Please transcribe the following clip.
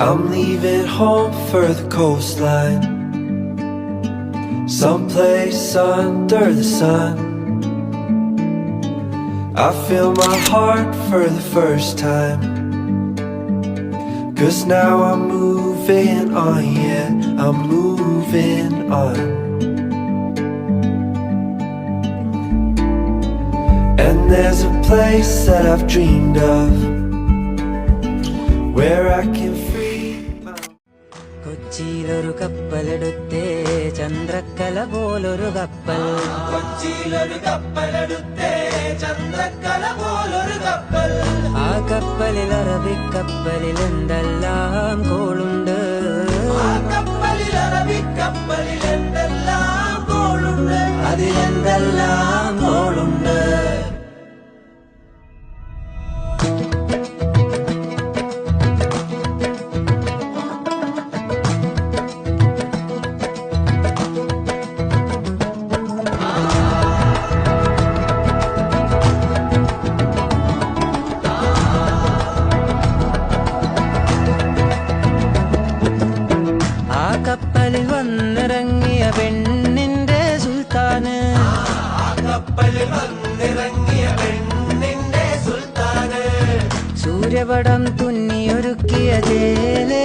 I'm leaving home for the coastline. Someplace under the sun. I feel my heart for the first time. Cause now I'm moving on, yeah, I'm moving on. And there's a place that I've dreamed of where I can free my കൊച്ചിയിലൊരു കപ്പലെടുത്തേ ചന്ദ്രക്കല പോലൊരു കപ്പൽ. കൊച്ചിയിലൊരു കപ്പലെടുത്തേ ചന്ദ്രക്കല പോലൊരു കപ്പൽ. ആ കപ്പലിൽ അറബിക്കപ്പലിൽ എന്തെല്ലാം കോളുണ്ട്. കപ്പലിൽ അറബിക്കപ്പലിൽ എന്തെല്ലാം കോളുണ്ട്. അതിലെന്തെല്ലാം കപ്പലിൽ വന്നിറങ്ങിയ പെണ്ണിന്റെ സുൽത്താന്. കപ്പലിൽ വന്നിറങ്ങിയ പെണ്ണിന്റെ സുൽത്താന് സൂര്യപടം തുന്നിയൊരുക്കിയ ജേലേ